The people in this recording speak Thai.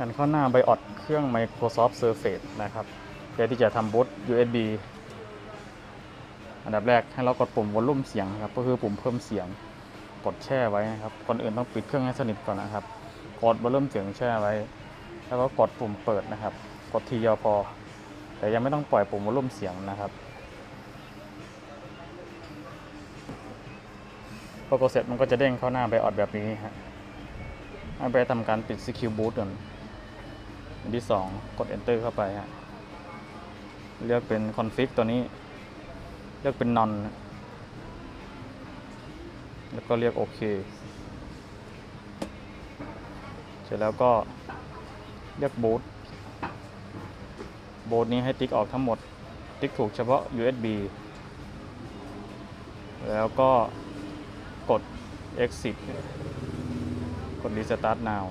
หันเข้าหน้าไบออดเครื่อง Microsoft Surface นะครับเพื่อที่จะทำบูต USB อันดับแรกให้เรากดปุ่มวอลลุ่มเสียงครับก็คือปุ่มเพิ่มเสียงกดแช่ไว้นะครับก่อนอื่นต้องปิดเครื่องให้สนิทก่อนนะครับ กดวอลลุ่มเสียงแช่ไว้ แล้วก็กดปุ่มเปิดนะครับ กดทีเดียวพอ แต่ยังไม่ต้องปล่อยปุ่มวอลลุ่มเสียงนะครับพอกดเสร็จมันก็จะเด้งเข้าหน้าไบออดแบบนี้ฮะให้ไปทำการปิด Secure Boot ก่อน อันที่ 2 กด Enter เข้าไปฮะเลือกเป็น Config ตัวนี้ เลือกเป็น None นแล้วก็เรียกโอเค เสร็จแล้วก็เลือก Boot โบ t นี้ให้ติ๊กออกทั้งหมด ติ๊กถูกเฉพาะ USB แล้วก็กด exit กด restart now